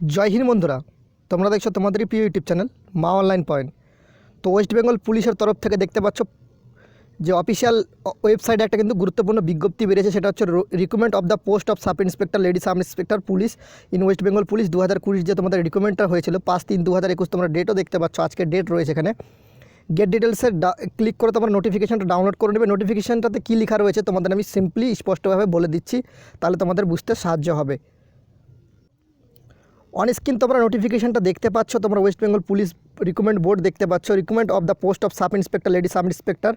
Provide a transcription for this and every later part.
জয় হিন্দ বন্ধুরা, তোমরা দেখছ তোমাদেরই প্রিয় YouTube channel Maa online point. তো ওয়েস্ট বেঙ্গল পুলিশের তরফ থেকে দেখতে পাচ্ছ যে অফিসিয়াল ওয়েবসাইটে একটা কিন্তু গুরুত্বপূর্ণ বিজ্ঞপ্তি বেরিয়েছে, সেটা হচ্ছে recommend of the post of sub inspector, lady sub inspector, police in West Bengal police দু হাজার কুড়ির যে তোমাদের রিকমেন্ডটা হয়েছিল, পাঁচ তিন দু হাজার একুশ তোমরা ডেটও দেখতে পাচ্ছ, আজকে ডেট রয়েছে এখানে। গেট ডিটেলসের ক্লিক করে তোমরা নোটিফিকেশনটা ডাউনলোড করে নেবে। নোটিফিকেশনটাতে কী লেখা রয়েছে তোমাদের আমি সিম্পলি স্পষ্টভাবে বলে দিচ্ছি, তাহলে তোমাদের বুঝতে সাহায্য হবে। অন স্ক্রিন তোমরা নোটিফিকেশনটা দেখতে পাচ্ছ, তোমরা West Bengal police recommend board দেখতে পাচ্ছ। Recommend of the post of sub inspector lady sub inspector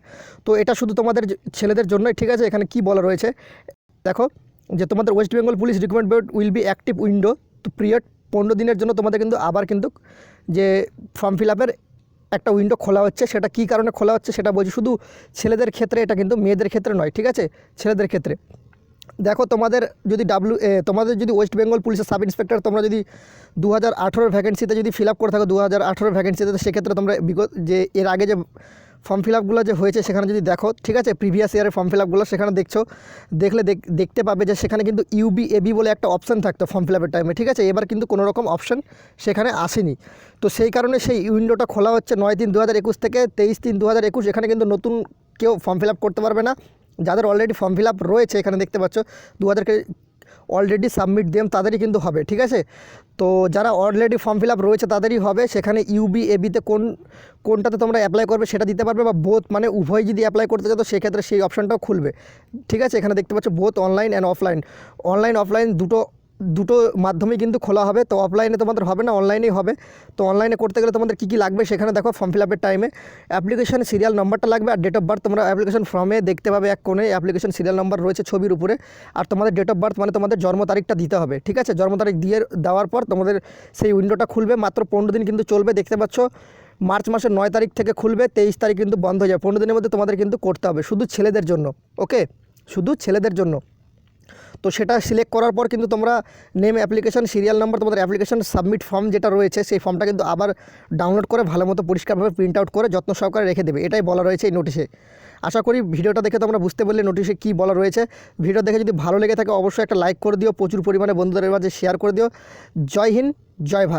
তো এটা শুধু তোমাদের ছেলেদের জন্যই, ঠিক আছে? এখানে কি বলা রয়েছে? দেখো, যে তোমাদের West Bengal police recommend board will be active window তো পিরিয়ড পনেরো দিনের জন্য তোমাদের কিন্তু আবার কিন্তু, যে ফর্ম ফিল আপের একটা উইন্ডো খোলা হচ্ছে। সেটা কী কারণে খোলা হচ্ছে সেটা বলছি, শুধু ছেলেদের ক্ষেত্রে, এটা কিন্তু মেয়েদের ক্ষেত্রে নয়, ঠিক আছে? ছেলেদের ক্ষেত্রে। দেখো তোমাদের যদি ডাব্লু তোমাদের যদি ওয়েস্ট বেঙ্গল পুলিশের সাব ইন্সপেক্টর তোমরা যদি দু হাজার আঠেরোর ভ্যাকেন্সিতে যদি ফিল আপ করে থাকো দু হাজার আঠেরোর ভ্যাকেন্সিতে সেক্ষেত্রে তোমরা বিগত যে এর আগে যে ফর্ম ফিল আপগুলো যে হয়েছে সেখানে যদি দেখো, ঠিক আছে? প্রিভিয়াস ইয়ারের ফর্ম ফিল আপগুলো সেখানে দেখছ, দেখলে দেখ- দেখতে পাবে যে সেখানে কিন্তু ইউবি এবি বলে একটা অপশান থাকতো ফর্ম ফিল আপের টাইমে ঠিক আছে? এবার কিন্তু কোনো রকম অপশান সেখানে আসেনি। তো সেই কারণে সেই উইন্ডোটা খোলা হচ্ছে নয় তিন দু থেকে তেইশ তিন দু এখানে কিন্তু নতুন কেউ ফর্ম ফিল আপ করতে পারবে না। যাদের অলরেডি ফর্ম ফিল আপ রয়েছে, এখানে দেখতে পাচ্ছ দু হাজারকে অলরেডি সাবমিট দেম তাদেরই কিন্তু হবে, ঠিক আছে? তো যারা অলরেডি ফর্ম ফিল আপ রয়েছে, তাদেরই হবে। সেখানে ইউবি এবিতে কোন, কোনটাতে তোমরা অ্যাপ্লাই করবে সেটা দিতে পারবে বা বোথ মানে উভয় যদি অ্যাপ্লাই করতে চাও, তো সেক্ষেত্রে সেই অপশানটাও খুলবে, ঠিক আছে? এখানে দেখতে পাচ্ছ both online and offline online offline দুটো দুটো মাধ্যমে কিন্তু খোলা হবে। তো অফলাইনে তোমাদের হবে না অনলাইনেই হবে। তো অনলাইনে করতে গেলে তোমাদের কী কী লাগবে সেখানে দেখো ফর্ম ফিল আপের টাইমে অ্যাপ্লিকেশন সিরিয়াল নাম্বারটা লাগবে আর ডেট অফ বার্থ তোমরা অ্যাপ্লিকেশন ফর্মে দেখতে পাবে এক কোণে। অ্যাপ্লিকেশন সিরিয়াল নাম্বার রয়েছে ছবির উপরে। আর তোমাদের ডেট অফ বার্থ মানে তোমাদের জন্ম তারিখটা দিতে হবে, ঠিক আছে? জন্ম তারিখ দিয়ে দেওয়ার পর তোমাদের সেই উইন্ডোটা খুলবে। মাত্র পনেরো দিন কিন্তু চলবে, দেখতে পাচ্ছ? মার্চ মাসের নয় তারিখ থেকে খুলবে, তেইশ তারিখ কিন্তু বন্ধ হয়ে যাবে। পনেরো দিনের মধ্যে তোমাদের কিন্তু করতে হবে, শুধু ছেলেদের জন্য ওকে শুধু ছেলেদের জন্য। তো সেটা সিলেক্ট করার পর কিন্তু তোমরা নেম অ্যাপ্লিকেশন সিরিয়াল নাম্বার তোমাদের অ্যাপ্লিকেশন সাবমিট ফর্ম যেটা রয়েছে, সেই ফর্মটা কিন্তু আবার ডাউনলোড করে ভালো মতো পরিষ্কারভাবে প্রিন্ট আউট করে যত্ন সহকারে রেখে দেবে। এটাই বলা রয়েছে এই নোটিশে আশা করি ভিডিওটা দেখে তোমরা বুঝতে পারলে নোটিশে কী বলা রয়েছে। ভিডিও দেখে যদি ভালো লেগে থাকে অবশ্যই একটা লাইক করে দিও। প্রচুর পরিমাণে বন্ধুদের মাঝে শেয়ার করে দিও। জয় হিন্দ, জয় ভারত।